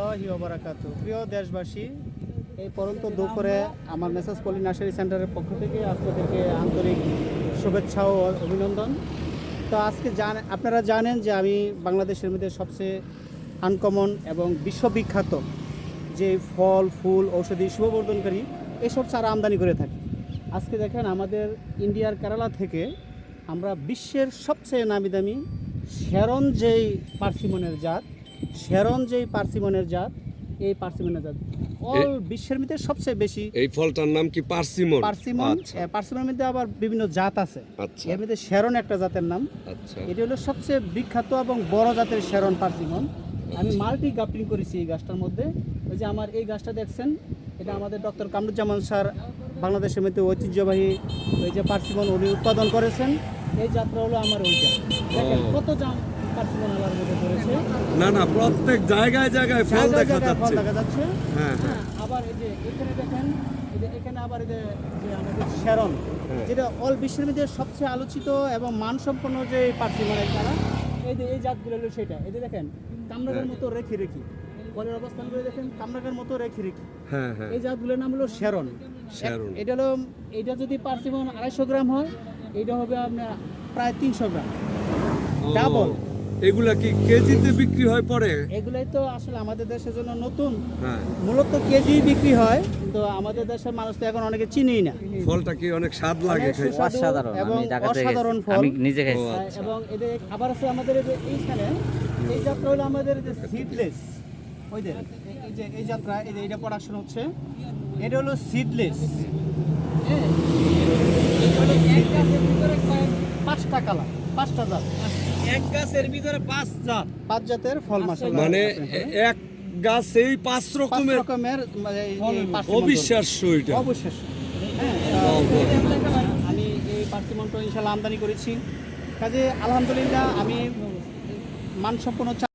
ওবরাকাত প্রিয় দেশবাসী, এই পরন্ত দুপুরে আমার মেসেজ পলি নার্সারি সেন্টারের পক্ষ থেকে আপনাদেরকে আন্তরিক শুভেচ্ছা ও অভিনন্দন। তো আজকে জান আপনারা জানেন যে আমি বাংলাদেশের মধ্যে সবচেয়ে আনকমন এবং বিশ্ববিখ্যাত যে ফল, ফুল, ঔষধি শুভবর্ধনকারী, এসব চারা আমদানি করে থাকি। আজকে দেখেন আমাদের ইন্ডিয়ার কেরালা থেকে আমরা বিশ্বের সবচেয়ে নামি দামি শ্যারন যেই পার্সিমনের জাত। শ্যারন যেই পার্সিমনের জাত এই পার্সিমনের জাত। অল বিশ্বের মধ্যে সবচেয়ে বেশি এই ফলটার নাম কি পার্সিমন? পার্সিমন আচ্ছা। পার্সিমনের মধ্যে আবার বিভিন্ন জাত আছে। আচ্ছা। এর মধ্যে শ্যারন একটা জাতের নাম। আচ্ছা। এটি হলো সবচেয়ে বিখ্যাত এবং বড় জাতের শ্যারন পার্সিমন। আমি মাল্টি গাপটিং করেছি এই গাছটার মধ্যে। ওই যে আমার এই গাছটা দেখছেন এটা আমাদের ডক্টর কামরুজ্জামান স্যার বাংলাদেশের মধ্যে ঐতিহ্যবাহী ওই যে পার্সিমন উনি উৎপাদন করেছেন। এই যাত্রা হলো আমার ওইটা। দেখেন কত জাম পার্সিমন আমার মধ্যে পড়েছে। না না প্রত্যেক জায়গায় জায়গায় ফল দেখা যাচ্ছে। হ্যাঁ হ্যাঁ। হ্যাঁ আবার এই যে এখানে দেখেন এই যে এখানে আবার এই যে যে আমাদের শ্যারন হ্যাঁ। যেটা অল বিশ্বের মধ্যে সবচেয়ে আলোচিত এবং মানসম্পন্ন যে পার্সিমনের তারা এই যে এই জাতগুলো হলো সেটা। এই যে দেখেন কামরাগের হ্যাঁ। মতো রেখে রেখি। ফলের অবস্থান করে দেখেন কামরাগের মতো রেখে রেখি। হ্যাঁ হ্যাঁ। এই জাতগুলোর নাম হলো শ্যারন শ্যারন। এটা হলো এটা যদি পার্সিমন আড়াইশো গ্রাম হয় এটা হবে আপনার প্রায় তিনশো গ্রাম। ডাবল। এগুলা কি কেজিতে বিক্রি হয় পরে? এগুলাই তো আসলে আমাদের দেশের জন্য নতুন। হ্যাঁ। মূলত কেজি বিক্রি হয় কিন্তু আমাদের দেশের মানুষ তো এখন অনেকে চিনেই না। ফলটা কি অনেক স্বাদ লাগে? অসাধারণ এবং অসাধারণ ফল। আমি নিজে খাইছি আচ্ছা। এবং এদের আবার আছে আমাদের যে এইখানে এই যাত্রা হলো আমাদের যে সিডলেস ওই যে এই যে এই যাত্রা এইটা প্রোডাকশন হচ্ছে। এটা হলো সিডলেস পাঁচটা কালার পাঁচটা জাত। এক গাছের ভিতরে পাঁচ জাত। পাঁচ জাতের ফল মাসা মানে এক গাছ এই পাঁচ রকমের রকমের মানে অবিশ্বাস্য এটা। অবশ্যই হ্যাঁ আমি এই পার্সিমনটা ইনশাল্লাহ আমদানি করেছি। কাজে আলহামদুলিল্লাহ আমি মানসম্পন্ন